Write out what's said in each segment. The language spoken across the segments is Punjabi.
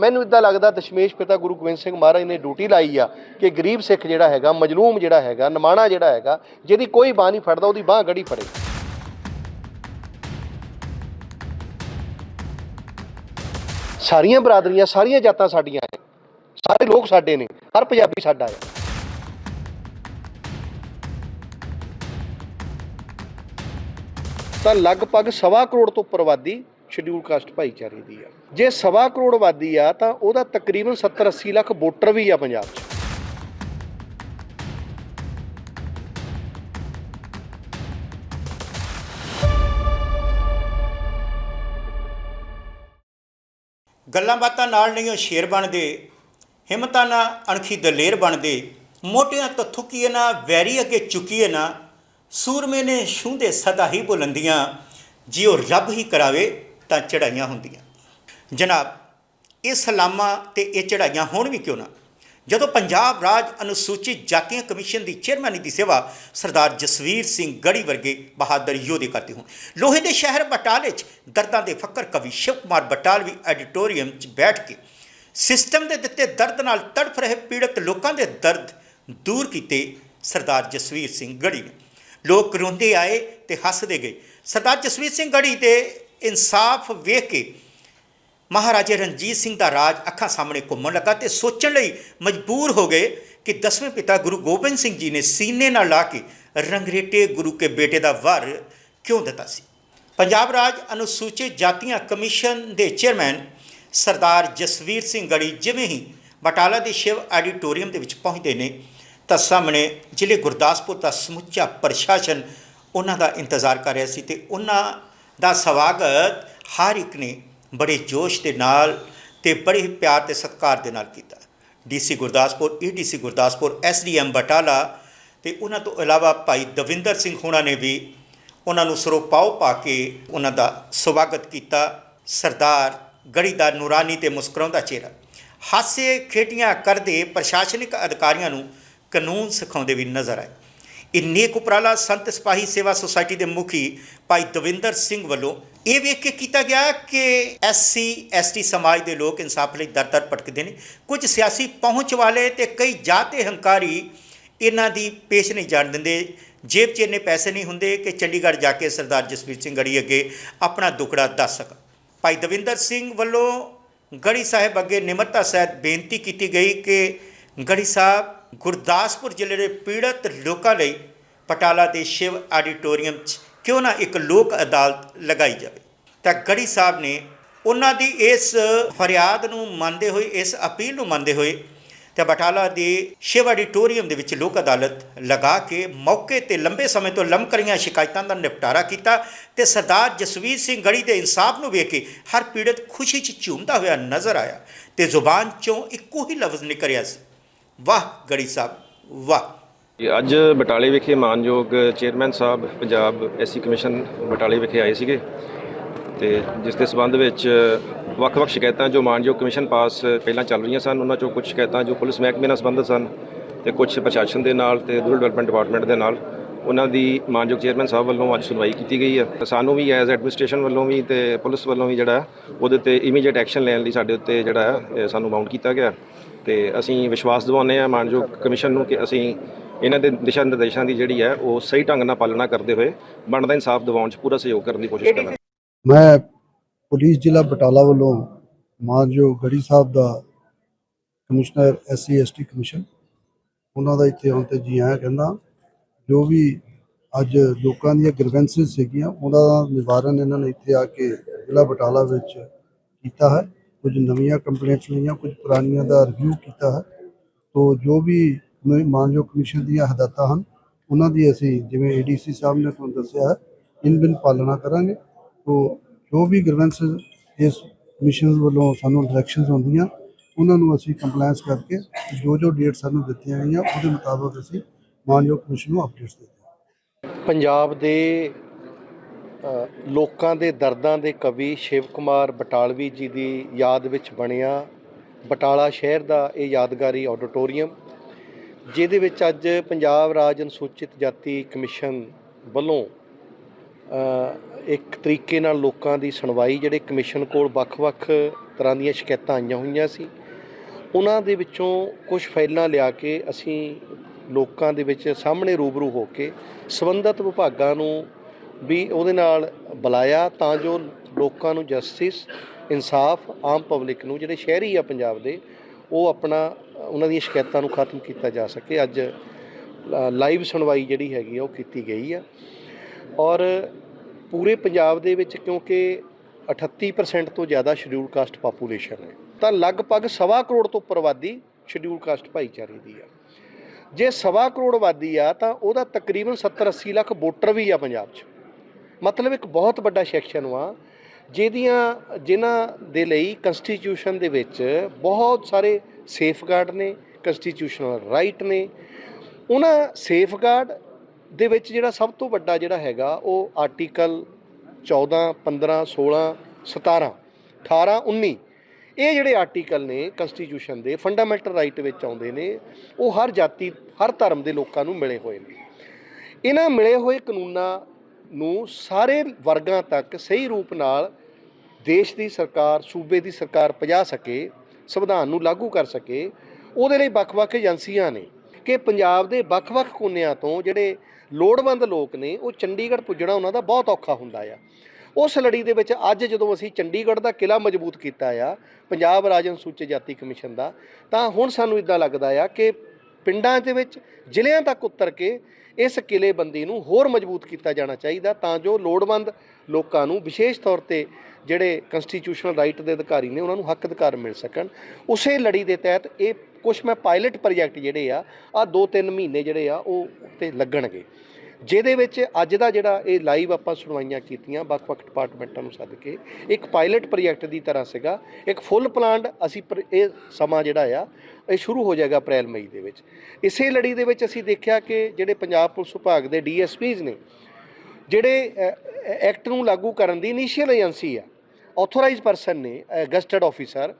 ਮੈਨੂੰ ਇਦਾਂ ਲੱਗਦਾ ਦਸ਼ਮੇਸ਼ ਪਿਤਾ ਗੁਰੂ ਗੋਬਿੰਦ ਸਿੰਘ ਮਹਾਰਾਜ ਨੇ ਡਿਊਟੀ ਲਾਈ ਆ ਕਿ ਗਰੀਬ ਸਿੱਖ ਜਿਹੜਾ ਹੈਗਾ, ਮਜਲੂਮ ਜਿਹੜਾ ਹੈਗਾ, ਨਮਾਣਾ ਜਿਹੜਾ ਹੈਗਾ, ਜਿਹਦੀ ਕੋਈ ਬਾਹ ਨਹੀਂ ਫੜਦਾ, ਉਹਦੀ ਬਾਹ ਗੜੀ ਫੜੇ। ਸਾਰੀਆਂ ਬਰਾਦਰੀਆਂ, ਸਾਰੀਆਂ ਜਾਤਾਂ ਸਾਡੀਆਂ ਨੇ। ਸਾਰੇ ਲੋਕ ਸਾਡੇ ਨੇ, ਹਰ ਪੰਜਾਬੀ ਸਾਡਾ ਹੈ। ਤਾਂ ਲਗਭਗ ਸਵਾ ਕਰੋੜ ਤੋਂ ਉੱਪਰ ਆਬਾਦੀ ਸ਼ਡਿਊਲ ਕਾਸਟ ਭਾਈਚਾਰੇ ਦੀ ਆ। ਜੇ ਸਵਾ ਕਰੋੜ ਆਬਾਦੀ ਆ, ਤਾਂ ਉਹਦਾ ਤਕਰੀਬਨ 70 80 ਲੱਖ ਵੋਟਰ ਵੀ ਆ ਪੰਜਾਬ 'ਚ। ਗੱਲਾਂ ਬਾਤਾਂ ਨਾਲ ਨਹੀਂ, ਉਹ ਸ਼ੇਰ ਬਣਦੇ, ਹਿੰਮਤਾਂ ਨਾ ਅਣਖੀ ਦਲੇਰ ਬਣਦੇ, ਮੋਟਿਆਂ ਤੋਂ ਥੁੱਕੀਏ ਨਾ, ਵੈਰੀ ਅੱਗੇ ਚੁੱਕੀਏ ਨਾ, ਸੂਰਮੇ ਨੇ ਛੂੰਦੇ ਸਦਾ ਹੀ ਬੁਲੰਦੀਆਂ, ਜੇ ਉਹ ਰੱਬ ਹੀ ਕਰਾਵੇ ਤਾਂ ਚੜਾਈਆਂ ਹੁੰਦੀਆਂ। ਜਨਾਬ, ਇਹ ਸਲਾਮਾਂ ਤੇ ਇਹ ਚੜਾਈਆਂ ਹੋਣ ਵੀ ਕਿਉਂ ਨਾ? ਜਦੋਂ ਪੰਜਾਬ ਰਾਜ ਅਨੁਸੂਚਿਤ ਜਾਤੀਆਂ ਕਮਿਸ਼ਨ ਦੀ ਚੇਅਰਮੈਨੀ ਦੀ ਸੇਵਾ ਸਰਦਾਰ ਜਸਵੀਰ ਸਿੰਘ ਗੜੀ ਵਰਗੇ ਬਹਾਦਰ ਯੋਧੇ ਕਰਦੇ ਹੋਣ, ਲੋਹੇ ਦੇ ਸ਼ਹਿਰ ਬਟਾਲੇ 'ਚ ਦਰਦਾਂ ਦੇ ਫੱਕਰ ਕਵੀ ਸ਼ਿਵ ਕੁਮਾਰ ਬਟਾਲਵੀ ਐਡੀਟੋਰੀਅਮ 'ਚ ਬੈਠ ਕੇ ਸਿਸਟਮ ਦੇ ਦਿੱਤੇ ਦਰਦ ਨਾਲ ਤੜਫ ਰਹੇ ਪੀੜਤ ਲੋਕਾਂ ਦੇ ਦਰਦ ਦੂਰ ਕੀਤੇ ਸਰਦਾਰ ਜਸਵੀਰ ਸਿੰਘ ਗੜੀ ਨੇ। ਲੋਕ ਰੋਂਦੇ ਆਏ ਤੇ ਹੱਸਦੇ ਗਏ। ਸਰਦਾਰ ਜਸਵੀਰ ਸਿੰਘ ਗੜੀ ਤੇ ਇਨਸਾਫ ਵੇਖ ਕੇ ਮਹਾਰਾਜਾ ਰਣਜੀਤ ਸਿੰਘ ਦਾ ਰਾਜ ਅੱਖਾਂ ਸਾਹਮਣੇ ਘੁੰਮਣ ਲੱਗਾ ਤੇ ਸੋਚਣ ਲਈ ਮਜਬੂਰ ਹੋ ਗਏ ਕਿ ਦਸਵੇਂ ਪਿਤਾ ਗੁਰੂ ਗੋਬਿੰਦ ਸਿੰਘ ਜੀ ਨੇ ਸੀਨੇ ਨਾਲ ਲਾ ਕੇ ਰੰਗਰੇਟੇ ਗੁਰੂ ਕੇ ਬੇਟੇ ਦਾ ਵਰ ਕਿਉਂ ਦਿੱਤਾ ਸੀ? ਪੰਜਾਬ ਰਾਜ ਅਨੁਸੂਚਿਤ ਜਾਤੀਆਂ ਕਮਿਸ਼ਨ ਦੇ ਚੇਅਰਮੈਨ ਸਰਦਾਰ ਜਸਵੀਰ ਸਿੰਘ ਗੜੀ ਜਿਵੇਂ ਹੀ ਬਟਾਲਾ ਦੇ ਸ਼ਿਵ ਆਡੀਟੋਰੀਅਮ ਦੇ ਵਿੱਚ ਪਹੁੰਚਦੇ ਨੇ, ਤਾਂ ਸਾਹਮਣੇ ਜ਼ਿਲ੍ਹੇ ਗੁਰਦਾਸਪੁਰ ਦਾ ਸਮੁੱਚਾ ਪ੍ਰਸ਼ਾਸਨ ਉਹਨਾਂ ਦਾ ਇੰਤਜ਼ਾਰ ਕਰ ਰਿਹਾ ਸੀ ਤੇ ਉਹਨਾਂ ਦਾ ਸਵਾਗਤ ਹਰ ਇੱਕ ਨੇ ਬੜੇ ਜੋਸ਼ ਦੇ ਨਾਲ ਤੇ ਬੜੇ ਪਿਆਰ ਤੇ ਸਤਿਕਾਰ ਦੇ ਨਾਲ ਕੀਤਾ। DC Gurdaspur ADC Gurdaspur SDM Batala ਤੇ ਉਹਨਾਂ ਤੋਂ ਇਲਾਵਾ ਭਾਈ ਦਵਿੰਦਰ ਸਿੰਘ ਹੋਣਾ ਨੇ ਵੀ ਉਹਨਾਂ ਨੂੰ ਸਰੋਪਾਓ ਪਾ ਕੇ ਉਹਨਾਂ ਦਾ ਸਵਾਗਤ ਕੀਤਾ। ਸਰਦਾਰ ਗੜੀ ਦਾ ਨੂਰਾਨੀ ਤੇ ਮੁਸਕਰਾਉਂਦਾ ਚਿਹਰਾ। ਹਾਸੇ ਖੇਟੀਆਂ ਕਰਦੇ ਪ੍ਰਸ਼ਾਸਨਿਕ ਅਧਿਕਾਰੀਆਂ ਨੂੰ ਕਾਨੂੰਨ ਸਿਖਾਉਂਦੇ ਵੀ ਨਜ਼ਰ ਆਏ। ਇਹ ਨੇਕ ਉਪਰਾਲਾ ਸੰਤ ਸਿਪਾਹੀ ਸੇਵਾ ਸੁਸਾਇਟੀ ਦੇ ਮੁਖੀ ਭਾਈ ਦਵਿੰਦਰ ਸਿੰਘ ਵੱਲੋਂ ਇਹ ਵੇਖ ਕੇ ਕੀਤਾ ਗਿਆ ਕਿ ਐਸਸੀ ਐਸਟੀ ਸਮਾਜ ਦੇ ਲੋਕ ਇਨਸਾਫ ਲਈ ਦਰ ਦਰ ਭਟਕਦੇ ਨੇ। ਕੁਝ ਸਿਆਸੀ ਪਹੁੰਚ ਵਾਲੇ ਤੇ ਕਈ ਜਾਤੇ ਹੰਕਾਰੀ ਇਹਨਾਂ ਦੀ ਪੇਸ਼ ਨਹੀਂ ਜਾਣ ਦਿੰਦੇ। ਜੇਬ 'ਚ ਇੰਨੇ ਪੈਸੇ ਨਹੀਂ ਹੁੰਦੇ ਕਿ ਚੰਡੀਗੜ੍ਹ ਜਾ ਕੇ ਸਰਦਾਰ ਜਸਵੀਰ ਸਿੰਘ ਗੜੀ ਅੱਗੇ ਆਪਣਾ ਦੁੱਖੜਾ ਦੱਸ ਸਕਣ। ਭਾਈ ਦਵਿੰਦਰ ਸਿੰਘ ਵੱਲੋਂ ਗੜੀ ਸਾਹਿਬ ਅੱਗੇ ਨਿਮਰਤਾ ਸਹਿਤ ਬੇਨਤੀ ਕੀਤੀ ਗਈ ਕਿ ਗੜੀ ਸਾਹਿਬ ਗੁਰਦਾਸਪੁਰ ਜ਼ਿਲ੍ਹੇ ਦੇ ਪੀੜਤ ਲੋਕਾਂ ਲਈ ਪਟਾਲਾ ਦੇ ਸ਼ਿਵ ਆਡੀਟੋਰੀਅਮ 'ਚ ਕਿਉਂ ਨਾ ਇੱਕ ਲੋਕ ਅਦਾਲਤ ਲਗਾਈ ਜਾਵੇ? ਤਾਂ ਗੜੀ ਸਾਹਿਬ ਨੇ ਉਹਨਾਂ ਦੀ ਇਸ ਫਰਿਆਦ ਨੂੰ ਮੰਨਦੇ ਹੋਏ, ਇਸ ਅਪੀਲ ਨੂੰ ਮੰਨਦੇ ਹੋਏ ਤੇ ਬਟਾਲਾ ਦੇ ਸ਼ਿਵ ਆਡੀਟੋਰੀਅਮ ਦੇ ਵਿੱਚ ਲੋਕ ਅਦਾਲਤ ਲਗਾ ਕੇ ਮੌਕੇ ਤੇ ਲੰਬੇ ਸਮੇਂ ਤੋਂ ਲੰਮਕ ਰਹੀਆਂ ਸ਼ਿਕਾਇਤਾਂ ਦਾ ਨਿਪਟਾਰਾ ਕੀਤਾ ਤੇ ਸਰਦਾਰ ਜਸਵੀਰ ਸਿੰਘ ਗੜੀ ਦੇ ਇਨਸਾਫ ਨੂੰ ਵੇਖ ਕੇ ਹਰ ਪੀੜਤ ਖੁਸ਼ੀ 'ਚ ਝੂਮਦਾ ਹੋਇਆ ਨਜ਼ਰ ਆਇਆ ਤੇ ਜ਼ੁਬਾਨ 'ਚੋਂ ਇੱਕੋ ਹੀ ਲਫ਼ਜ਼ ਨਿਕਲਿਆ ਸੀ। ਵਾਹ ਗੜੀ ਸਾਹਿਬ ਵਾਹ। ਅੱਜ ਬਟਾਲੇ ਵਿਖੇ ਮਾਨਯੋਗ ਚੇਅਰਮੈਨ ਸਾਹਿਬ ਪੰਜਾਬ ਐਸਸੀ ਕਮਿਸ਼ਨ ਬਟਾਲੇ ਵਿਖੇ ਆਏ ਸੀਗੇ ਤੇ ਜਿਸ ਦੇ ਸਬੰਧ ਵਿੱਚ ਵੱਖ-ਵੱਖ ਸ਼ਿਕਾਇਤਾਂ ਜੋ ਮਾਨਯੋਗ ਕਮਿਸ਼ਨ ਪਾਸ ਪਹਿਲਾਂ ਚੱਲ ਰਹੀਆਂ ਸਨ ਉਹਨਾਂ ਚੋਂ ਕੁਝ ਸ਼ਿਕਾਇਤਾਂ ਜੋ ਪੁਲਿਸ ਮਹਿਕਮੇ ਨਾਲ ਸੰਬੰਧਿਤ ਸਨ ਤੇ ਕੁਝ ਪ੍ਰਸ਼ਾਸਨ ਦੇ ਨਾਲ ਤੇ ਰੂਰਲ ਡਿਵੈਲਪਮੈਂਟ ਡਿਪਾਰਟਮੈਂਟ ਦੇ ਨਾਲ ਉਹਨਾਂ ਦੀ ਮਾਨਯੋਗ ਚੇਅਰਮੈਨ ਸਾਹਿਬ ਵੱਲੋਂ ਅੱਜ ਸੁਣਵਾਈ ਕੀਤੀ ਗਈ ਹੈ ਤੇ ਸਾਨੂੰ ਵੀ ਐਜ਼ ਐਡਮਿਨਿਸਟ੍ਰੇਸ਼ਨ ਵੱਲੋਂ ਵੀ ਤੇ ਪੁਲਿਸ ਵੱਲੋਂ ਵੀ ਜਿਹੜਾ ਉਹਦੇ ਤੇ ਇਮੀਡੀਏਟ ਐਕਸ਼ਨ ਲੈਣ ਲਈ ਸਾਡੇ ਉੱਤੇ ਜਿਹੜਾ ਹੈ, ਸਾਨੂੰ ਮਾਉਂਟ ਕੀਤਾ ਗਿਆ। ਤੇ ਅਸੀਂ ਵਿਸ਼ਵਾਸ ਦਿਵਾਉਂਦੇ ਹਾਂ ਮਾਨਯੋਗ ਕਮਿਸ਼ਨ ਨੂੰ ਕਿ ਅਸੀਂ ਇਹਨਾਂ ਦੇ ਦਿਸ਼ਾ ਨਿਰਦੇਸ਼ਾਂ ਦੀ ਜਿਹੜੀ ਹੈ ਉਹ ਸਹੀ ਢੰਗ ਨਾਲ ਪਾਲਣਾ ਕਰਦੇ ਹੋਏ ਬਣਦਾ ਇਨਸਾਫ ਦਿਵਾਉਣ 'ਚ ਪੂਰਾ ਸਹਿਯੋਗ ਕਰਨ ਦੀ ਕੋਸ਼ਿਸ਼ ਕਰਾਂਗੇ। ਮੈਂ ਪੁਲਿਸ ਜ਼ਿਲ੍ਹਾ ਬਟਾਲਾ ਵੱਲੋਂ ਮਾਨਯੋਗ ਗੜੀ ਸਾਹਿਬ ਦਾ ਕਮਿਸ਼ਨਰ, ਐਸਸੀ, ਐਸਟੀ ਕਮਿਸ਼ਨ, ਉਹਨਾਂ ਦਾ ਇੱਥੇ ਆਉਣ ਤੇ ਜੀ ਆਇਆਂ ਕਹਿੰਦਾ, ਜੋ ਵੀ ਅੱਜ ਲੋਕਾਂ ਦੀਆਂ ਗ੍ਰੀਵੈਂਸਿਸ ਸੀਗੀਆਂ, ਉਹਨਾਂ ਦਾ ਨਿਵਾਰਨ ਇਹਨਾਂ ਨੇ ਇੱਥੇ ਆ ਕੇ ਜ਼ਿਲ੍ਹਾ ਬਟਾਲਾ ਵਿੱਚ ਕੀਤਾ ਹੈ। ਕੁਝ ਨਵੀਆਂ ਕੰਪਲੇਂਟਸ ਲਈਆਂ ਕੁਝ ਪੁਰਾਣੀਆਂ ਦਾ ਰਿਵਿਊ ਕੀਤਾ ਹੈ। ਤੋ ਜੋ ਵੀ ਮਾਨਯੋਗ ਕਮਿਸ਼ਨ ਦੀਆਂ ਹਦਾਇਤਾਂ ਹਨ, ਉਹਨਾਂ ਦੀ ਅਸੀਂ ਜਿਵੇਂ ਏਡੀਸੀ ਸਾਹਿਬ ਨੇ ਤੁਹਾਨੂੰ ਦੱਸਿਆ ਹੈ ਇਨ ਬਿਨ ਪਾਲਣਾ ਕਰਾਂਗੇ। ਤੋ ਜੋ ਵੀ ਗ੍ਰੀਵੈਂਸਸ ਇਸ ਕਮਿਸ਼ਨ ਵੱਲੋਂ ਸਾਨੂੰ ਡਾਇਰੈਕਸ਼ਨਸ ਹੁੰਦੀਆਂ ਉਹਨਾਂ ਨੂੰ ਅਸੀਂ ਕੰਪਲਾਈਂਸ ਕਰਕੇ ਜੋ ਜੋ ਡੇਟ ਸਾਨੂੰ ਦਿੱਤੀਆਂ ਗਈਆਂ, ਉਹਦੇ ਮੁਤਾਬਕ ਅਸੀਂ ਮਾਨਯੋਗ ਕਮਿਸ਼ਨ ਨੂੰ ਅਪਡੇਟਸ ਦੇ ਪੰਜਾਬ ਦੇ ਲੋਕਾਂ ਦੇ ਦਰਦਾਂ ਦੇ ਕਵੀ ਸ਼ਿਵ ਕੁਮਾਰ ਬਟਾਲਵੀ ਜੀ ਦੀ ਯਾਦ ਵਿੱਚ ਬਣਿਆ ਬਟਾਲਾ ਸ਼ਹਿਰ ਦਾ ਇਹ ਯਾਦਗਾਰੀ ਆਡੀਟੋਰੀਅਮ, ਜਿਹਦੇ ਵਿੱਚ ਅੱਜ ਪੰਜਾਬ ਰਾਜ ਅਨੁਸੂਚਿਤ ਜਾਤੀ ਕਮਿਸ਼ਨ ਵੱਲੋਂ ਇੱਕ ਤਰੀਕੇ ਨਾਲ ਲੋਕਾਂ ਦੀ ਸੁਣਵਾਈ ਜਿਹੜੇ ਕਮਿਸ਼ਨ ਕੋਲ ਵੱਖ-ਵੱਖ ਤਰ੍ਹਾਂ ਦੀਆਂ ਸ਼ਿਕਾਇਤਾਂ ਆਈਆਂ ਹੋਈਆਂ ਸੀ, ਉਹਨਾਂ ਦੇ ਵਿੱਚੋਂ ਕੁਝ ਫਾਈਲਾਂ ਲਿਆ ਕੇ ਅਸੀਂ ਲੋਕਾਂ ਦੇ ਵਿੱਚ ਸਾਹਮਣੇ ਰੂਬਰੂ ਹੋ ਕੇ ਸੰਬੰਧਿਤ ਵਿਭਾਗਾਂ ਨੂੰ ਵੀ ਉਹਦੇ ਨਾਲ ਬੁਲਾਇਆ ਤਾਂ ਜੋ ਲੋਕਾਂ ਨੂੰ ਜਸਟਿਸ ਇਨਸਾਫ ਆਮ ਪਬਲਿਕ ਨੂੰ, ਜਿਹੜੇ ਸ਼ਹਿਰੀ ਆ ਪੰਜਾਬ ਦੇ, ਉਹ ਆਪਣਾ, ਉਹਨਾਂ ਦੀਆਂ ਸ਼ਿਕਾਇਤਾਂ ਨੂੰ ਖਤਮ ਕੀਤਾ ਜਾ ਸਕੇ। ਅੱਜ ਲਾਈਵ ਸੁਣਵਾਈ ਜਿਹੜੀ ਹੈਗੀ ਆ, ਉਹ ਕੀਤੀ ਗਈ ਆ। ਔਰ ਪੂਰੇ ਪੰਜਾਬ ਦੇ ਵਿੱਚ ਕਿਉਂਕਿ 38% ਤੋਂ ਜ਼ਿਆਦਾ ਸ਼ਡਿਊਲ ਕਾਸਟ ਪਾਪੂਲੇਸ਼ਨ ਹੈ। ਤਾਂ ਲਗਭਗ ਸਵਾ ਕਰੋੜ ਤੋਂ ਉੱਪਰ ਆਬਾਦੀ ਸ਼ਡਿਊਲ ਕਾਸਟ ਭਾਈਚਾਰੇ ਦੀ ਆ। ਜੇ ਸਵਾ ਕਰੋੜ ਆਬਾਦੀ ਆ, ਤਾਂ ਉਹਦਾ ਤਕਰੀਬਨ 70 80 ਲੱਖ ਵੋਟਰ ਵੀ ਆ ਪੰਜਾਬ 'ਚ। ਮਤਲਬ ਇੱਕ ਬਹੁਤ ਵੱਡਾ ਸੈਕਸ਼ਨ ਵਾ, ਜਿਹਦੀਆਂ ਜਿਨ੍ਹਾਂ ਦੇ ਲਈ ਕਨਸਟੀਟਿਊਸ਼ਨ ਦੇ ਵਿੱਚ ਬਹੁਤ ਸਾਰੇ ਸੇਫਗਾਰਡ ਨੇ ਕਨਸਟੀਟਿਊਸ਼ਨਲ ਰਾਈਟ ਨੇ। ਉਹਨਾਂ ਸੇਫਗਾਰਡ ਦੇ ਵਿੱਚ ਜਿਹੜਾ ਸਭ ਤੋਂ ਵੱਡਾ ਜਿਹੜਾ ਹੈਗਾ, ਉਹ ਆਰਟੀਕਲ 14 15 16 17 18 19 ਇਹ ਜਿਹੜੇ ਆਰਟੀਕਲ ਨੇ ਕਨਸਟੀਟਿਊਸ਼ਨ ਦੇ ਫੰਡਾਮੈਂਟਲ ਰਾਈਟ ਵਿੱਚ ਆਉਂਦੇ ਨੇ, ਉਹ ਹਰ ਜਾਤੀ, ਹਰ ਧਰਮ ਦੇ ਲੋਕਾਂ ਨੂੰ ਮਿਲੇ ਹੋਏ ਨੇ। ਇਹਨਾਂ ਮਿਲੇ ਹੋਏ ਕਾਨੂੰਨਾਂ ਨੂੰ ਸਾਰੇ ਵਰਗਾਂ ਤੱਕ ਸਹੀ ਰੂਪ ਨਾਲ ਦੇਸ਼ ਦੀ ਸਰਕਾਰ, ਸੂਬੇ ਦੀ ਸਰਕਾਰ ਪਜਾ ਸਕੇ, ਸੰਵਿਧਾਨ ਨੂੰ ਲਾਗੂ ਕਰ ਸਕੇ, ਉਹਦੇ ਲਈ ਵੱਖ-ਵੱਖ ਏਜੰਸੀਆਂ ਨੇ ਕਿ ਪੰਜਾਬ ਦੇ ਵੱਖ-ਵੱਖ ਕੋਨਿਆਂ ਤੋਂ ਜਿਹੜੇ ਲੋੜਵੰਦ ਲੋਕ ਨੇ, ਉਹ ਚੰਡੀਗੜ੍ਹ ਪੁੱਜਣਾ ਉਹਨਾਂ ਦਾ ਬਹੁਤ ਔਖਾ ਹੁੰਦਾ ਆ। ਉਸ ਲੜੀ ਦੇ ਵਿੱਚ ਅੱਜ ਜਦੋਂ ਅਸੀਂ ਚੰਡੀਗੜ੍ਹ ਦਾ ਕਿਲਾ ਮਜ਼ਬੂਤ ਕੀਤਾ ਆ, ਪੰਜਾਬ ਰਾਜ ਅਨੁਸੂਚਿਤ ਜਾਤੀ ਕਮਿਸ਼ਨ ਦਾ, ਤਾਂ ਹੁਣ ਸਾਨੂੰ ਇਦਾਂ ਲੱਗਦਾ ਆ ਕਿ ਪਿੰਡਾਂ ਦੇ ਵਿੱਚ, ਜ਼ਿਲ੍ਹਿਆਂ ਤੱਕ ਉਤਰ ਕੇ ਇਸ ਕਿਲੇਬੰਦੀ ਨੂੰ ਹੋਰ ਮਜ਼ਬੂਤ ਕੀਤਾ ਜਾਣਾ ਚਾਹੀਦਾ ਤਾਂ ਜੋ ਲੋੜਵੰਦ ਲੋਕਾਂ ਨੂੰ ਵਿਸ਼ੇਸ਼ ਤੌਰ ਤੇ ਜਿਹੜੇ ਕਨਸਟੀਟਿਊਸ਼ਨਲ ਰਾਈਟ ਦੇ ਅਧਿਕਾਰੀ ਨੇ ਉਹਨਾਂ ਨੂੰ ਹੱਕ ਅਧਿਕਾਰ ਮਿਲ ਸਕਣ। ਉਸੇ ਲੜੀ ਦੇ ਤਹਿਤ ਇਹ ਕੁਝ ਮੈਂ ਪਾਇਲਟ ਪ੍ਰੋਜੈਕਟ ਜਿਹੜੇ ਆ ਆ 2-3 ਮਹੀਨੇ ਜਿਹੜੇ ਆ ਉਹ ਉੱਤੇ ਲੱਗਣਗੇ। ਜਿਹਦੇ ਵਿੱਚ ਅੱਜ ਦਾ ਜਿਹੜਾ ਇਹ ਲਾਈਵ ਆਪਾਂ ਸੁਣਵਾਈਆਂ ਕੀਤੀਆਂ ਵੱਖ-ਵੱਖ ਡਿਪਾਰਟਮੈਂਟਾਂ ਨੂੰ ਸੱਦ ਕੇ, ਇੱਕ ਪਾਇਲਟ ਪ੍ਰੋਜੈਕਟ ਦੀ ਤਰ੍ਹਾਂ ਸੀਗਾ, ਇੱਕ ਫੁੱਲ ਪਲਾਨਡ ਅਸੀਂ ਪਰ- ਇਹ ਸਮਾਂ ਜਿਹੜਾ ਆ, ਇਹ ਸ਼ੁਰੂ ਹੋ ਜਾਏਗਾ ਅਪ੍ਰੈਲ, ਮਈ ਦੇ ਵਿੱਚ। ਇਸੇ ਲੜੀ ਦੇ ਵਿੱਚ ਅਸੀਂ ਦੇਖਿਆ ਕਿ ਜਿਹੜੇ ਪੰਜਾਬ ਪੁਲਿਸ ਵਿਭਾਗ ਦੇ ਡੀਐਸਪੀਜ਼ ਨੇ, ਜਿਹੜੇ ਐਕਟ ਨੂੰ ਲਾਗੂ ਕਰਨ ਦੀ ਇਨੀਸ਼ੀਅਲ ਏਜੰਸੀ ਆ ਆਥੋਰਾਈਜ਼ ਪਰਸਨ ਨੇ ਗਸਟਡ ਆਫੀਸਰ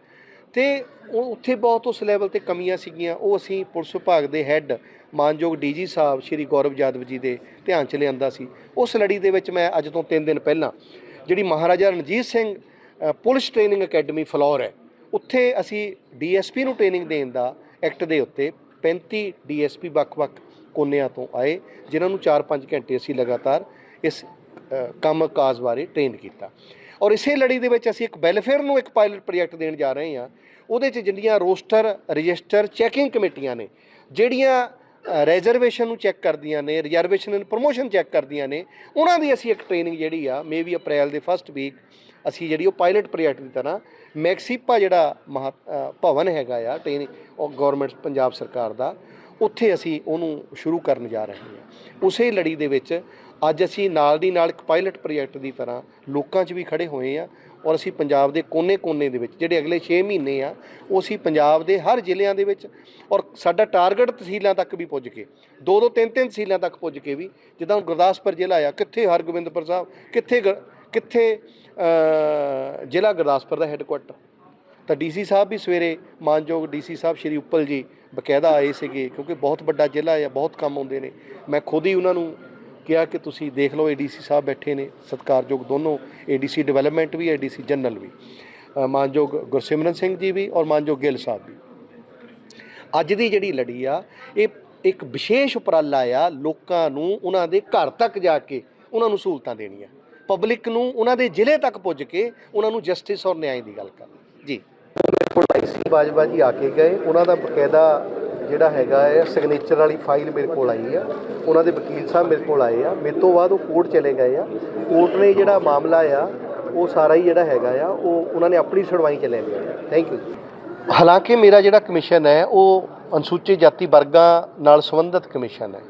ਤੇ ਉਹ ਉੱਥੇ ਬਹੁਤ ਉਸ ਲੈਵਲ ਤੇ ਕਮੀਆਂ ਸੀਗੀਆਂ। ਉਹ ਅਸੀਂ ਪੁਲਿਸ ਵਿਭਾਗ ਦੇ ਹੈੱਡ ਮਾਨਯੋਗ ਡੀਜੀ ਸਾਹਿਬ ਸ਼੍ਰੀ ਗੌਰਵ ਯਾਦਵ ਜੀ ਦੇ ਧਿਆਨ ਚ ਲਿਆਂਦਾ ਸੀ। ਉਸ ਲੜੀ ਦੇ ਵਿੱਚ ਮੈਂ ਅੱਜ ਤੋਂ 3 ਦਿਨ ਪਹਿਲਾਂ ਜਿਹੜੀ Maharaja Ranjit Singh police training academy Phillaur ਹੈ, ਉੱਥੇ ਅਸੀਂ ਡੀਐਸਪੀ ਨੂੰ ਟ੍ਰੇਨਿੰਗ ਦੇਣ ਦਾ ਐਕਟ ਦੇ ਉੱਤੇ 35 ਡੀਐਸਪੀ ਵੱਖ-ਵੱਖ ਕੋਨਿਆਂ ਤੋਂ ਆਏ, ਜਿਨ੍ਹਾਂ ਨੂੰ 4-5 ਘੰਟੇ ਅਸੀਂ ਲਗਾਤਾਰ ਇਸ ਅ, ਕੰਮ ਕਾਜ ਬਾਰੇ ਟ੍ਰੇਨ ਕੀਤਾ। ਔਰ ਇਸੇ ਲੜੀ ਦੇ ਵਿੱਚ ਅਸੀਂ ਇੱਕ ਵੈਲਫੇਅਰ ਨੂੰ ਇੱਕ ਪਾਇਲਟ ਪ੍ਰੋਜੈਕਟ ਦੇਣ ਜਾ ਰਹੇ ਹਾਂ। ਉਹਦੇ 'ਚ ਜਿੰਨੀਆਂ ਰੋਸਟਰ ਰਜਿਸਟਰ ਚੈਕਿੰਗ ਕਮੇਟੀਆਂ ਨੇ ਜਿਹੜੀਆਂ ਰਿਜ਼ਰਵੇਸ਼ਨ ਨੂੰ ਚੈੱਕ ਕਰਦੀਆਂ ਨੇ ਰਿਜ਼ਰਵੇਸ਼ਨ ਐਂਡ ਪ੍ਰੋਮੋਸ਼ਨ ਚੈੱਕ ਕਰਦੀਆਂ ਨੇ ਉਹਨਾਂ ਦੀ ਅਸੀਂ ਇੱਕ ਟ੍ਰੇਨਿੰਗ ਜਿਹੜੀ ਆ ਮੇ ਵੀ ਅਪ੍ਰੈਲ ਦੇ ਫਸਟ ਵੀਕ ਅਸੀਂ ਜਿਹੜੀ ਉਹ ਪਾਇਲਟ ਪ੍ਰੋਜੈਕਟ ਦੀ ਤਰ੍ਹਾਂ ਮੈਕਸੀਪਾ ਜਿਹੜਾ ਮਹਾ ਭਵਨ ਹੈਗਾ ਆ ਟ੍ਰੇਨਿੰਗ ਉਹ ਗਵਰਨਮੈਂਟ ਪੰਜਾਬ ਸਰਕਾਰ ਦਾ ਉੱਥੇ ਅਸੀਂ ਉਹਨੂੰ ਸ਼ੁਰੂ ਕਰਨ ਜਾ ਰਹੇ ਹਾਂ। ਉਸੇ ਲੜੀ ਦੇ ਵਿੱਚ ਅੱਜ ਅਸੀਂ ਨਾਲ ਦੀ ਨਾਲ ਇੱਕ ਪਾਇਲਟ ਪ੍ਰੋਜੈਕਟ ਦੀ ਤਰ੍ਹਾਂ ਲੋਕਾਂ 'ਚ ਵੀ ਖੜੇ ਹੋਏ ਆ ਔਰ ਅਸੀਂ ਪੰਜਾਬ ਦੇ ਕੋਨੇ-ਕੋਨੇ ਦੇ ਵਿੱਚ ਜਿਹੜੇ ਅਗਲੇ 6 ਮਹੀਨੇ ਆ, ਉਹ ਅਸੀਂ ਪੰਜਾਬ ਦੇ ਹਰ ਜ਼ਿਲ੍ਹਿਆਂ ਦੇ ਵਿੱਚ ਔਰ ਸਾਡਾ ਟਾਰਗੇਟ ਤਹਿਸੀਲਾਂ ਤੱਕ ਵੀ ਪੁੱਜ ਕੇ ਦੋ ਦੋ ਤਿੰਨ ਤਿੰਨ ਤਹਿਸੀਲਾਂ ਤੱਕ ਪੁੱਜ ਕੇ ਵੀ, ਜਿੱਦਾਂ ਹੁਣ ਗੁਰਦਾਸਪੁਰ ਜ਼ਿਲ੍ਹਾ ਆ, ਕਿੱਥੇ ਹਰਗੋਬਿੰਦਪੁਰ ਸਾਹਿਬ, ਕਿੱਥੇ ਗ- ਕਿੱਥੇ ਜ਼ਿਲ੍ਹਾ ਗੁਰਦਾਸਪੁਰ ਦਾ ਹੈੱਡਕੁਆਟਰ ਤਾਂ ਡੀਸੀ ਸਾਹਿਬ ਵੀ ਸਵੇਰੇ ਮਾਨਯੋਗ ਡੀਸੀ ਸਾਹਿਬ ਸ਼੍ਰੀ ਉੱਪਲ ਜੀ ਬਕਾਇਦਾ ਆਏ ਸੀਗੇ, ਕਿਉਂਕਿ ਬਹੁਤ ਵੱਡਾ ਜ਼ਿਲ੍ਹਾ ਹੈ ਬਹੁਤ ਕੰਮ ਆਉਂਦੇ ਨੇ। ਮੈਂ ਖੁਦ ਹੀ ਉਹਨਾਂ ਨੂੰ ਕਿਹਾ ਕਿ ਤੁਸੀਂ ਦੇਖ ਲਓ ਏਡੀਸੀ ਸਾਹਿਬ ਬੈਠੇ ਨੇ, ਸਤਿਕਾਰਯੋਗ ਦੋਨੋਂ ਏਡੀਸੀ ਡਿਵੈਲਪਮੈਂਟ ਵੀ ਏਡੀਸੀ ਜਨਰਲ ਵੀ। ਮਾਨਯੋਗ ਗੁਰਸਿਮਰਨ ਸਿੰਘ ਜੀ ਵੀ ਔਰ ਮਾਨਯੋਗ ਗਿੱਲ ਸਾਹਿਬ ਵੀ। ਅੱਜ ਦੀ ਜਿਹੜੀ ਲੜੀ ਆ, ਇਹ ਇੱਕ ਵਿਸ਼ੇਸ਼ ਉਪਰਾਲਾ ਆ, ਲੋਕਾਂ ਨੂੰ ਉਹਨਾਂ ਦੇ ਘਰ ਤੱਕ ਜਾ ਕੇ ਉਹਨਾਂ ਨੂੰ ਸਹੂਲਤਾਂ ਦੇਣੀਆਂ। ਪਬਲਿਕ ਨੂੰ ਉਹਨਾਂ ਦੇ ਜ਼ਿਲ੍ਹੇ ਤੱਕ ਪੁੱਜ ਕੇ ਉਹਨਾਂ ਨੂੰ ਜਸਟਿਸ ਔਰ ਨਿਆਂ ਦੀ ਗੱਲ ਕਰਨੀ। ਜੀ। ਕੋਲ ਆਈਸੀ ਬਾਜਵਾ ਜੀ ਆ ਕੇ ਗਏ, ਉਹਨਾਂ ਦਾ ਬਕਾਇਦਾ ਜਿਹੜਾ ਹੈਗਾ ਹੈ ਸਿਗਨੇਚਰ ਵਾਲੀ ਫਾਈਲ ਮੇਰੇ ਕੋਲ ਆਈ ਆ। ਉਹਨਾਂ ਦੇ ਵਕੀਲ ਸਾਹਿਬ ਮੇਰੇ ਕੋਲ ਆਏ ਆ। ਮੇਰੇ ਤੋਂ ਬਾਅਦ ਉਹ ਕੋਰਟ ਚਲੇ ਗਏ ਆ। ਕੋਰਟ ਨੇ ਜਿਹੜਾ ਮਾਮਲਾ ਆ, ਉਹ ਸਾਰਾ ਹੀ ਜਿਹੜਾ ਹੈਗਾ ਆ, ਉਹ ਉਹਨਾਂ ਨੇ ਆਪਣੀ ਸੁਣਵਾਈ ਚ ਲੈ ਲਿਆ। ਥੈਂਕ ਯੂ ਹਾਲਾਂਕਿ ਮੇਰਾ ਜਿਹੜਾ ਕਮਿਸ਼ਨ ਹੈ, ਉਹ ਅਨੁਸੂਚਿਤ ਜਾਤੀ ਵਰਗਾਂ ਨਾਲ ਸੰਬੰਧਿਤ ਕਮਿਸ਼ਨ ਹੈ।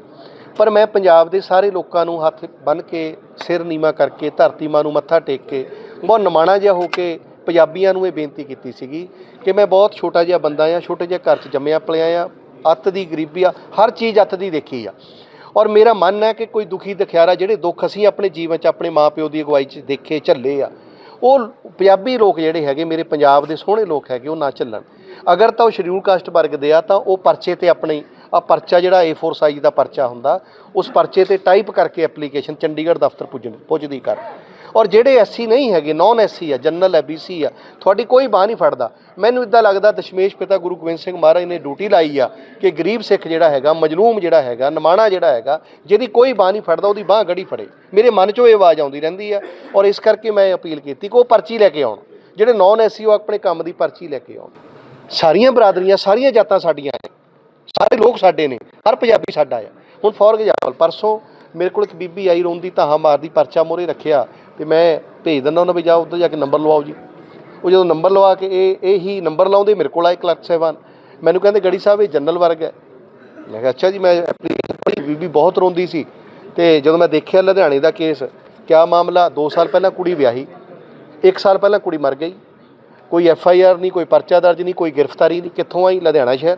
ਪਰ ਮੈਂ ਪੰਜਾਬ ਦੇ ਸਾਰੇ ਲੋਕਾਂ ਨੂੰ ਹੱਥ ਬੰਨ੍ਹ ਕੇ, ਸਿਰ ਨੀਵਾ ਕਰਕੇ, ਧਰਤੀ ਮਾਂ ਨੂੰ ਮੱਥਾ ਟੇਕ ਕੇ, ਬਹੁਤ ਨਿਮਾਣਾ ਜਿਹਾ ਹੋ ਕੇ ਪੰਜਾਬੀਆਂ ਨੂੰ ਇਹ ਬੇਨਤੀ ਕੀਤੀ ਸੀਗੀ ਕਿ ਮੈਂ ਬਹੁਤ ਛੋਟਾ ਜਿਹਾ ਬੰਦਾ ਆ, ਛੋਟੇ ਜਿਹੇ ਘਰ 'ਚ ਜੰਮਿਆ, ਪਲਿਆ ਆ ਅੱਤ ਦੀ ਗਰੀਬੀ ਆ, ਹਰ ਚੀਜ਼ ਅੱਤ ਦੀ ਦੇਖੀ ਆ। ਔਰ ਮੇਰਾ ਮਨ ਹੈ ਕਿ ਕੋਈ ਦੁਖੀ ਦਿਖਿਆਰਾ ਜਿਹੜੇ ਦੁੱਖ ਅਸੀਂ ਆਪਣੇ ਜੀਵਨ 'ਚ ਆਪਣੇ ਮਾਪਿਓ ਦੀ ਅਗਵਾਈ 'ਚ ਦੇਖੇ, ਝੱਲੇ ਆ, ਉਹ ਪੰਜਾਬੀ ਲੋਕ ਜਿਹੜੇ ਹੈਗੇ, ਮੇਰੇ ਪੰਜਾਬ ਦੇ ਸੋਹਣੇ ਲੋਕ ਹੈਗੇ, ਉਹ ਨਾ ਝੱਲਣ। ਅਗਰ ਤਾਂ ਉਹ ਸ਼ਡਿਊਲ ਕਾਸਟ ਵਰਗ ਦੇ ਆ, ਤਾਂ ਉਹ ਪਰਚੇ ਤੇ ਆਪਣੀ ਆ ਪਰਚਾ ਜਿਹੜਾ A4 ਸਾਈਜ਼ ਦਾ ਪਰਚਾ ਹੁੰਦਾ, ਉਸ ਪਰਚੇ ਤੇ ਟਾਈਪ ਕਰਕੇ ਐਪਲੀਕੇਸ਼ਨ ਚੰਡੀਗੜ੍ਹ ਦਫ਼ਤਰ ਪੁੱਜਣ, ਪੁੱਜਦੀ ਕਰ। ਔਰ ਜਿਹੜੇ ਐਸਸੀ ਨਹੀਂ ਹੈਗੇ ਨਾਨ ਐਸਸੀ ਆ ਜਨਰਲ ਹੈ ਬੀਸੀ ਆ, ਤੁਹਾਡੀ ਕੋਈ ਬਾਹ ਨਹੀਂ ਫੜਦਾ। ਮੈਨੂੰ ਇਦਾਂ ਲੱਗਦਾ ਦਸ਼ਮੇਸ਼ ਪਿਤਾ ਗੁਰੂ ਗੋਬਿੰਦ ਸਿੰਘ ਮਹਾਰਾਜ ਨੇ ਡਿਊਟੀ ਲਾਈ ਆ ਕਿ ਗਰੀਬ ਸਿੱਖ ਜਿਹੜਾ ਹੈਗਾ, ਮਜਲੂਮ ਜਿਹੜਾ ਹੈਗਾ, ਨਮਾਣਾ ਜਿਹੜਾ ਹੈਗਾ, ਜਿਹਦੀ ਕੋਈ ਬਾਹ ਨਹੀਂ ਫੜਦਾ, ਉਹਦੀ ਬਾਹ ਗੜੀ ਫੜੇ। ਮੇਰੇ ਮਨ 'ਚੋਂ ਇਹ ਆਵਾਜ਼ ਆਉਂਦੀ ਰਹਿੰਦੀ ਆ ਔਰ ਇਸ ਕਰਕੇ ਮੈਂ ਅਪੀਲ ਕੀਤੀ ਕਿ ਉਹ ਪਰਚੀ ਲੈ ਕੇ ਆਉਣ। ਜਿਹੜੇ ਨਾਨ ਐਸਸੀ ਉਹ ਆਪਣੇ ਕੰਮ ਦੀ ਪਰਚੀ ਲੈ ਕੇ ਆਉਣ। ਸਾਰੀਆਂ ਬਰਾਦਰੀਆਂ, ਸਾਰੀਆਂ ਜਾਤਾਂ ਸਾਡੀਆਂ ਨੇ। ਸਾਰੇ ਲੋਕ ਸਾਡੇ ਨੇ, ਹਰ ਪੰਜਾਬੀ ਸਾਡਾ ਆ। ਹੁਣ ਫੋਰ ਐਗਜ਼ਾਮਪਲ ਪਰਸੋਂ ਮੇਰੇ ਕੋਲ ਇੱਕ ਬੀਬੀ ਆਈ ਰੋਂਦੀ ਤਾਂ ਹਾਂ ਮਾਰਦੀ, ਪਰਚਾ ਮੋਰੇ ਰੱਖਿਆ ਤੇ ਮੈਂ ਭੇਜ ਦਿੰਦਾ ਉਹਨਾਂ ਵੀ ਜਾਓ ਉੱਧਰ ਜਾ ਕੇ ਨੰਬਰ ਲਵਾਓ ਜੀ। ਉਹ ਜਦੋਂ ਨੰਬਰ ਲਵਾ ਕੇ ਇਹ ਇਹ ਹੀ ਨੰਬਰ ਲਾਉਂਦੇ, ਮੇਰੇ ਕੋਲ ਆਏ ਕਲਰਕ ਸਾਹਿਬਾਨ। ਮੈਨੂੰ ਕਹਿੰਦੇ, ਗੜੀ ਸਾਹਿਬ, ਇਹ ਜਨਰਲ ਵਰਗ ਹੈ। ਮੈਂ ਕਿਹਾ, ਅੱਛਾ ਜੀ, ਮੈਂ ਐਪਲੀਕੇਸ਼ਨ ਪੜ੍ਹੀ ਬੀਬੀ ਬਹੁਤ ਰੋਂਦੀ ਸੀ। ਤੇ ਜਦੋਂ ਮੈਂ ਦੇਖਿਆ ਲੁਧਿਆਣੇ ਦਾ ਕੇਸ ਕਿਆ ਮਾਮਲਾ? 2 ਸਾਲ ਪਹਿਲਾਂ ਕੁੜੀ ਵਿਆਹੀ 1 ਸਾਲ ਪਹਿਲਾਂ ਕੁੜੀ ਮਰ ਗਈ। ਕੋਈ ਐਫ ਆਈ ਆਰ ਨਹੀਂ, ਕੋਈ ਪਰਚਾ ਦਰਜ ਨਹੀਂ, ਕੋਈ ਗ੍ਰਿਫਤਾਰੀ ਨਹੀਂ, ਕਿੱਥੋਂ ਆਈ? ਲੁਧਿਆਣਾ ਸ਼ਹਿਰ।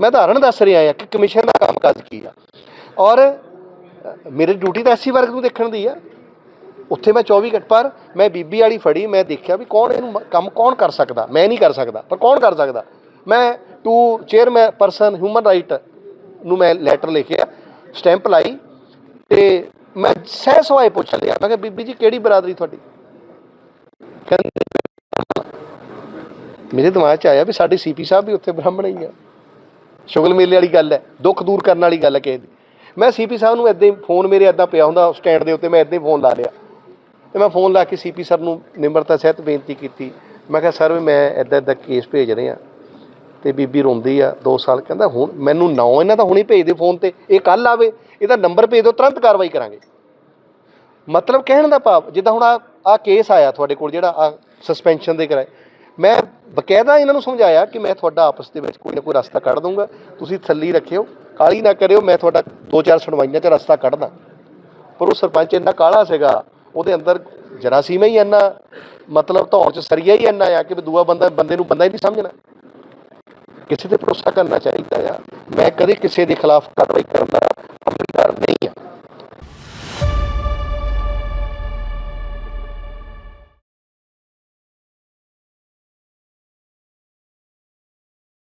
ਮੈਂ ਉਦਾਹਰਣ ਦੱਸ ਰਿਹਾ ਆ ਕਿ ਕਮਿਸ਼ਨ ਦਾ ਕੰਮਕਾਜ ਕੀ ਆ। ਔਰ ਮੇਰੀ ਡਿਊਟੀ ਤਾਂ ਐਸੀ ਵਰਗ ਨੂੰ ਦੇਖਣ ਦੀ ਆ। ਉੱਥੇ ਮੈਂ 24 ਘੰਟੇ ਪਰ ਮੈਂ ਬੀਬੀ ਵਾਲੀ ਫੜੀ, ਮੈਂ ਦੇਖਿਆ ਵੀ ਕੌਣ ਇਹਨੂੰ ਕੰਮ ਕੌਣ ਕਰ ਸਕਦਾ। ਮੈਂ ਨਹੀਂ ਕਰ ਸਕਦਾ, ਪਰ ਕੌਣ ਕਰ ਸਕਦਾ? ਮੈਂ to chairman person human right ਨੂੰ ਮੈਂ ਲੈਟਰ ਲਿਖਿਆ ਸਟੈਂਪ ਲਾਈ, ਤੇ ਮੈਂ ਸਹਿ ਸਵਾਏ ਪੁੱਛ ਲਿਆ ਮੈਂ ਕਿਹਾ, ਬੀਬੀ ਜੀ, ਕਿਹੜੀ ਬਰਾਦਰੀ ਤੁਹਾਡੀ? ਕਹਿੰਦੇ, ਮੇਰੇ ਦਿਮਾਗ 'ਚ ਆਇਆ ਵੀ ਸਾਡੇ ਸੀਪੀ ਸਾਹਿਬ ਵੀ ਉੱਥੇ ਬ੍ਰਾਹਮਣ ਹੀ ਆ। ਸ਼ੁਗਲ ਮੇਲੇ ਵਾਲੀ ਗੱਲ ਹੈ, ਦੁੱਖ ਦੂਰ ਕਰਨ ਵਾਲੀ ਗੱਲ ਹੈ ਕਿਸੇ ਦੀ। ਮੈਂ ਸੀਪੀ ਸਾਹਿਬ ਨੂੰ ਇਦਾਂ ਹੀ ਫੋਨ ਮੇਰੇ ਇਦਾਂ ਪਿਆ ਹੁੰਦਾ ਸਟੈਂਡ ਦੇ ਉੱਤੇ ਮੈਂ ਇਦਾਂ ਹੀ ਫੋਨ ਲਾ ਲਿਆ। ਤੇ ਮੈਂ ਫੋਨ ਲਾ ਕੇ ਸੀਪੀ ਸਰ ਨੂੰ ਨਿਮਰਤਾ ਸਹਿਤ ਬੇਨਤੀ ਕੀਤੀ। ਮੈਂ ਕਿਹਾ, ਸਰ, ਵੀ ਮੈਂ ਇਦਾਂ ਇਦਾਂ ਕੇਸ ਭੇਜ ਰਹੇ ਆ ਤੇ ਬੀਬੀ ਰੋਂਦੀ ਆ 2 ਸਾਲ। ਕਹਿੰਦਾ, ਹੁਣ ਮੈਨੂੰ ਨਾਂ ਇਹਨਾਂ ਦਾ ਹੁਣੇ ਭੇਜ ਦੇ ਫੋਨ ਤੇ, ਇਹ ਕੱਲ ਆਵੇ, ਇਹਦਾ ਨੰਬਰ ਭੇਜ ਦਿਓ, ਤੁਰੰਤ ਕਾਰਵਾਈ ਕਰਾਂਗੇ। ਮਤਲਬ ਕਹਿਣ ਦਾ ਭਾਵ, ਜਿੱਦਾਂ ਹੁਣ ਆ ਆ ਕੇਸ ਆਇਆ ਤੁਹਾਡੇ ਕੋਲ ਜਿਹੜਾ ਆ ਸਸਪੈਂਸ਼ਨ ਦੇ ਕਰਾਏ ਮੈਂ ਬਕਾਇਦਾ ਇਹਨਾਂ ਨੂੰ ਸਮਝਾਇਆ ਕਿ ਮੈਂ ਤੁਹਾਡਾ ਆਪਸ ਦੇ ਵਿੱਚ ਕੋਈ ਨਾ ਕੋਈ ਰਸਤਾ ਕੱਢ ਦੂੰਗਾ ਤੁਸੀਂ ਥੱਲੀ ਰੱਖਿਓ, ਕਾਲੀ ਨਾ ਕਰਿਓ, ਮੈਂ ਤੁਹਾਡਾ ਦੋ ਚਾਰ ਸੁਣਵਾਈਆਂ 'ਚ ਰਸਤਾ ਕੱਢਦਾ। ਪਰ ਉਹ ਸਰਪੰਚ ਇੰਨਾ ਕਾਲਾ ਸੀਗਾ, ਉਹਦੇ ਅੰਦਰ ਜਰਾਸੀਮ ਹੀ ਇੰਨਾ, ਮਤਲਬ ਧੌਣ 'ਚ ਸਰੀਆ ਹੀ ਇੰਨਾ ਆ ਕਿ ਵੀ ਦੂਆ ਬੰਦਾ, ਬੰਦੇ ਨੂੰ ਬੰਦਾ ਹੀ ਨਹੀਂ ਸਮਝਣਾ। ਕਿਸੇ ਤੇ ਭਰੋਸਾ ਕਰਨਾ ਚਾਹੀਦਾ ਆ। ਮੈਂ ਕਦੇ ਕਿਸੇ ਦੇ ਖਿਲਾਫ ਕਾਰਵਾਈ ਕਰਨ ਦਾ ਅਮਰੀਕਾਰ ਨਹੀਂ ਆ।